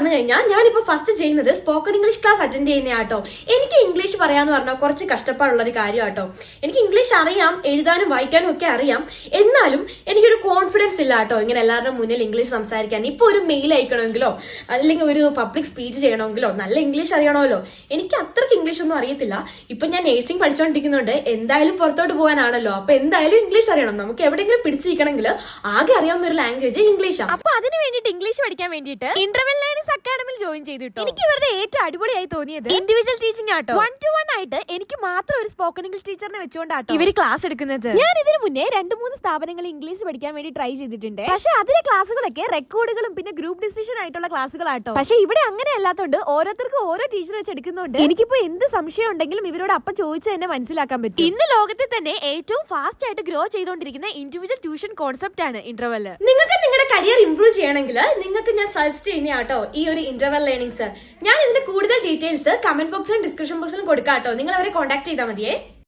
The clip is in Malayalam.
വന്നു കഴിഞ്ഞാൽ ഞാനിപ്പോ ഫസ്റ്റ് ചെയ്യുന്നത് സ്പോക്കൺ ഇംഗ്ലീഷ് ക്ലാസ് അറ്റൻഡ് ചെയ്യുന്ന ആട്ടോ എനിക്ക് ഇംഗ്ലീഷ് പറയാന്ന് പറഞ്ഞാൽ കുറച്ച് കഷ്ടപ്പാടുള്ള ഒരു കാര്യം ആട്ടോ എനിക്ക് ഇംഗ്ലീഷ് അറിയാം എഴുതാനും വായിക്കാനും ഒക്കെ അറിയാം. എന്നാലും എനിക്കൊരു കോൺഫിഡൻസ് ഇല്ല കേട്ടോ ഇങ്ങനെ എല്ലാവരുടെ മുന്നിൽ ഇംഗ്ലീഷ് സംസാരിക്കാൻ. ഇപ്പോൾ ഒരു മെയിൽ അയക്കണമെങ്കിലോ അല്ലെങ്കിൽ ഒരു പബ്ലിക് സ്പീച്ച് ചെയ്യണമെങ്കിലോ നല്ല ഇംഗ്ലീഷ് അറിയണമല്ലോ. എനിക്ക് അത്രയ്ക്ക് ഇംഗ്ലീഷ് ഒന്നും അറിയത്തില്ല. ഇപ്പൊ ഞാൻ നേഴ്സിംഗ് പഠിച്ചുകൊണ്ടിരിക്കുന്നുണ്ട് എന്തായാലും പുറത്തോട്ട് പോകാനാണല്ലോ. അപ്പൊ എന്തായാലും ഇംഗ്ലീഷ് അറിയണം. നമുക്ക് എവിടെയെങ്കിലും പിടിച്ചിരിക്കണമെങ്കിൽ ആകെ അറിയാവുന്ന ഒരു ലാംഗ്വേജ് ഇംഗ്ലീഷാണ് അപ്പൊ അതിന് വേണ്ടിയിട്ട് ഇംഗ്ലീഷ് പഠിക്കാൻ വേണ്ടിയിട്ട് ഇന്റർവെൽ അക്കാഡമിയിൽ ജോയിൻ ചെയ്തിട്ടു എനിക്ക് ഇവരുടെ ഏറ്റവും അടിപൊളിയായി തോന്നിയത് ഇൻഡിവിജ്വൽ ടീച്ചിങ് ആട്ടോ വൺ ടു വൺ ആയിട്ട് എനിക്ക് മാത്രം ഒരു സ്പോക്കൺ ഇംഗ്ലീഷ് ടീച്ചറിനെ വെച്ചുകൊണ്ടാട്ടോ ഇവർ ക്ലാസ് എടുക്കുന്നത്. ഞാൻ ഇതിനു മുന്നേ രണ്ട് മൂന്ന് സ്ഥാപനങ്ങൾ ഇംഗ്ലീഷ് പഠിക്കാൻ വേണ്ടി ട്രൈ ചെയ്തിട്ടുണ്ട്. പക്ഷെ അതിലെ ക്ലാസ്സുകളൊക്കെ റെക്കോർഡുകളും പിന്നെ ഗ്രൂപ്പ് ഡിസിഷൻ ആയിട്ടുള്ള ക്ലാസ്സുകളാട്ടോ പക്ഷെ ഇവിടെ അങ്ങനെ അല്ലാത്തോണ്ട് ഓരോരുത്തർക്കും ഓരോ ടീച്ചർ വെച്ച് എടുക്കുന്നോണ്ട് എനിക്കിപ്പോ എന്ത് സംശയം ഉണ്ടെങ്കിലും ഇവരോട് അപ്പൊ ചോദിച്ച് തന്നെ മനസ്സിലാക്കാൻ പറ്റും. ഇന്ന് ലോകത്തിൽ തന്നെ ഏറ്റവും ഫാസ്റ്റ് ആയിട്ട് ഗ്രോ ചെയ്തുകൊണ്ടിരിക്കുന്ന ഇൻഡിവിജ്വൽ ട്യൂഷൻ കോൺസെപ്റ്റ് ആണ് ഇന്റർവെൽ നിങ്ങൾക്ക് കരിയർ ഇംപ്രൂവ് ചെയ്യണമെങ്കിൽ നിങ്ങൾക്ക് ഞാൻ സജസ്റ്റ് ചെയ്യുന്ന കേട്ടോ ഈ ഒരു ഇന്റർവൽ ലേണിംഗ്സ് ഞാൻ ഇതിന്റെ കൂടുതൽ ഡീറ്റെയിൽസ് കമന്റ് ബോക്സിലും ഡിസ്ക്രിപ്ഷൻ ബോക്സിലും കൊടുക്കാം കേട്ടോ നിങ്ങൾ അവരെ കോൺടാക്ട് ചെയ്താൽ മതിയേ.